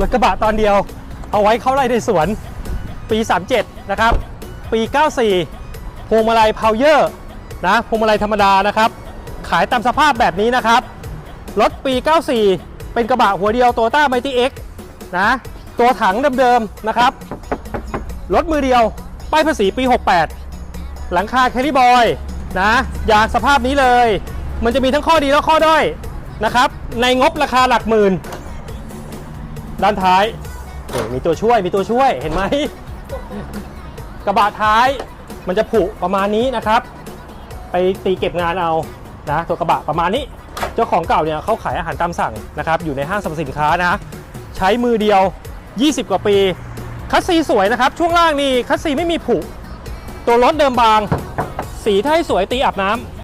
รถกระบะตอนเดียว เอาไว้เข้าไร่ในสวนปี 37 นะครับ ปี 94 พวงมาลัยพาวเยอร์นะพวงมาลัยธรรมดานะครับ ขายตามสภาพแบบนี้นะครับ รถปี 94 เป็นกระบะหัวเดียวโตต้าไมตี้เอ็กนะตัวถังเดิมๆนะครับ รถมือเดียว ป้ายภาษีปี 68 หลังคาแคลิบอยนะยางสภาพนี้เลย มันจะมีทั้งข้อดีและข้อด้อยนะครับ ในงบราคาหลักหมื่น ด้านท้ายโอ้มีตัวช่วยมีตัวช่วยเห็นไหม กระบะท้ายมันจะผุประมาณนี้นะครับ ไปตีเก็บงานเอานะตัวกระบะประมาณนี้ เจ้าของเก่าเนี่ยเขาขายอาหารตามสั่งนะครับอยู่ในห้างสรรพสินค้านะใช้มือเดียว 20 กว่าปี คัสซีสวยนะครับ ช่วงล่างนี่คัสซีไม่มีผุตัวรถเดิมบาง สีถ้าให้สวยตีอาบน้ำ